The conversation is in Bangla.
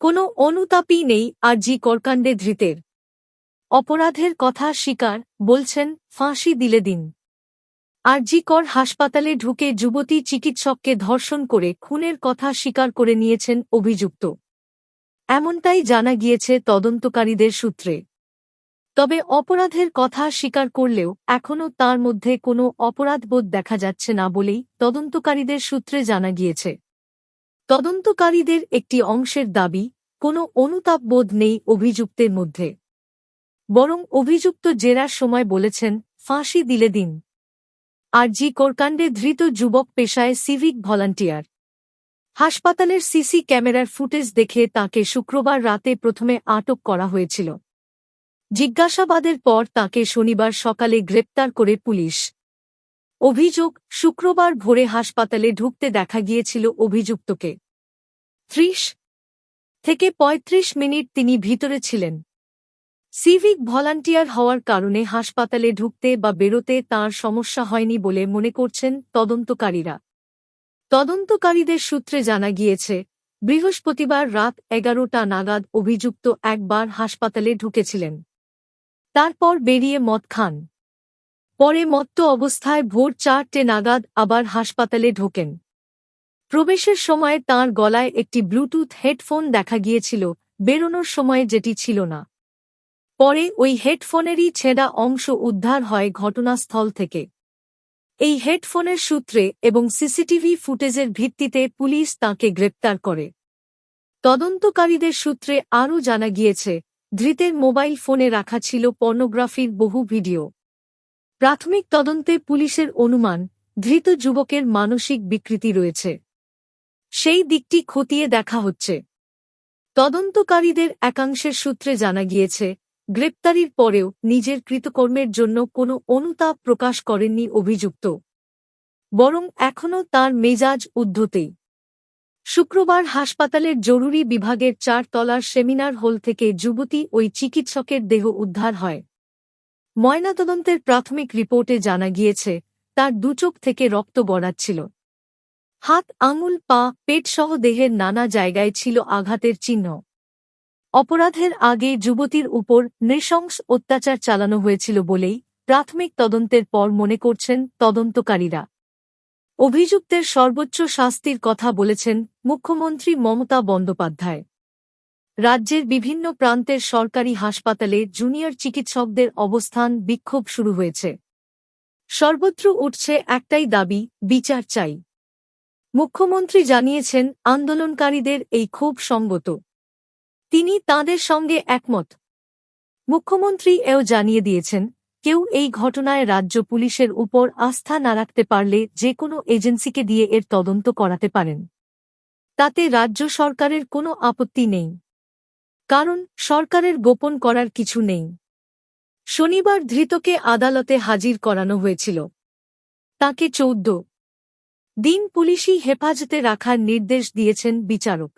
কোনো অনুতাপই নেই আর জি করকাণ্ডে ধৃতের। অপরাধের কথা স্বীকার বলছেন, ফাঁসি দিলে দিন। আর আরজিকর হাসপাতালে ঢুকে যুবতী চিকিৎসককে ধর্ষণ করে খুনের কথা স্বীকার করে নিয়েছেন অভিযুক্ত। এমনটাই জানা গিয়েছে তদন্তকারীদের সূত্রে। তবে অপরাধের কথা স্বীকার করলেও এখনও তার মধ্যে কোনো অপরাধবোধ দেখা যাচ্ছে না বলেই তদন্তকারীদের সূত্রে জানা গিয়েছে। তদন্তকারীদের একটি অংশের দাবি, কোনো অনুতাপবোধ নেই অভিযুক্তের মধ্যে। বরং অভিযুক্ত জেরার সময় বলেছেন, ফাঁসি দিলে দিন। আর জি কোরকাণ্ডে ধৃত যুবক পেশায় সিভিক ভলান্টিয়ার। হাসপাতালের সিসি ক্যামেরার ফুটেজ দেখে তাকে শুক্রবার রাতে প্রথমে আটক করা হয়েছিল। জিজ্ঞাসাবাদের পর তাকে শনিবার সকালে গ্রেপ্তার করে পুলিশ। অভিযোগ, শুক্রবার ভোরে হাসপাতালে ঢুকতে দেখা গিয়েছিল অভিযুক্তকে। ত্রিশ থেকে ৩৫ মিনিট তিনি ভিতরে ছিলেন। সিভিক ভলান্টিয়ার হওয়ার কারণে হাসপাতালে ঢুকতে বা বেরোতে তার সমস্যা হয়নি বলে মনে করছেন তদন্তকারীরা। তদন্তকারীদের সূত্রে জানা গিয়েছে, বৃহস্পতিবার রাত এগারোটা নাগাদ অভিযুক্ত একবার হাসপাতালে ঢুকেছিলেন। তারপর বেরিয়ে মদ খান। পরে মত্ত অবস্থায় ভোর চারটে নাগাদ আবার হাসপাতালে ঢোকেন। প্রবেশের সময় তাঁর গলায় একটি ব্লুটুথ হেডফোন দেখা গিয়েছিল, বেরোনোর সময় যেটি ছিল না। পরে ওই হেডফোনেরই ছেঁড়া অংশ উদ্ধার হয় ঘটনাস্থল থেকে। এই হেডফোনের সূত্রে এবং সিসিটিভি ফুটেজের ভিত্তিতে পুলিশ তাঁকে গ্রেপ্তার করে। তদন্তকারীদের সূত্রে আরও জানা গিয়েছে, ধৃতের মোবাইল ফোনে রাখা ছিল পর্নোগ্রাফির বহু ভিডিও। প্রাথমিক তদন্তে পুলিশের অনুমান, ধৃত যুবকের মানসিক বিকৃতি রয়েছে। সেই দিকটি খতিয়ে দেখা হচ্ছে। তদন্তকারীদের একাংশের সূত্রে জানা গিয়েছে, গ্রেপ্তারির পরেও নিজের কৃতকর্মের জন্য কোনো অনুতাপ প্রকাশ করেননি অভিযুক্ত। বরং এখনও তার মেজাজ উদ্ধতেই। শুক্রবার হাসপাতালের জরুরি বিভাগের চার তলার সেমিনার হল থেকে যুবতী ওই চিকিৎসকের দেহ উদ্ধার হয়। ময়নাতদন্তের প্রাথমিক রিপোর্টে জানা গিয়েছে, তার দুচোখ থেকে রক্ত গড়াচ্ছিল। হাত, আঙুল, পা, পেটসহ দেহের নানা জায়গায় ছিল আঘাতের চিহ্ন। অপরাধের আগে যুবতীর উপর নৃশংস অত্যাচার চালানো হয়েছিল বলেই প্রাথমিক তদন্তের পর মনে করছেন তদন্তকারীরা। অভিযুক্তের সর্বোচ্চ শাস্তির কথা বলেছেন মুখ্যমন্ত্রী মমতা বন্দ্যোপাধ্যায়। রাজ্যের বিভিন্ন প্রান্তের সরকারি হাসপাতালে জুনিয়র চিকিৎসকদের অবস্থান বিক্ষোভ শুরু হয়েছে। সর্বত্র উঠছে একটাই দাবি, বিচার চাই। মুখ্যমন্ত্রী জানিয়েছেন, আন্দোলনকারীদের এই ক্ষোভ সঙ্গত তিনি তাঁদের সঙ্গে একমত। মুখ্যমন্ত্রী এও জানিয়ে দিয়েছেন, কেউ এই ঘটনায় রাজ্য পুলিশের উপর আস্থা না রাখতে পারলে যে কোনো এজেন্সিকে দিয়ে এর তদন্ত করাতে পারেন। তাতে রাজ্য সরকারের কোনো আপত্তি নেই। কারণ, সরকারের গোপন করার কিছু নেই। শনিবার ধৃতকে আদালতে হাজির করানো হয়েছিল। তাকে চৌদ্দ দিন পুলিশি হেফাজতে রাখার নির্দেশ দিয়েছেন বিচারক।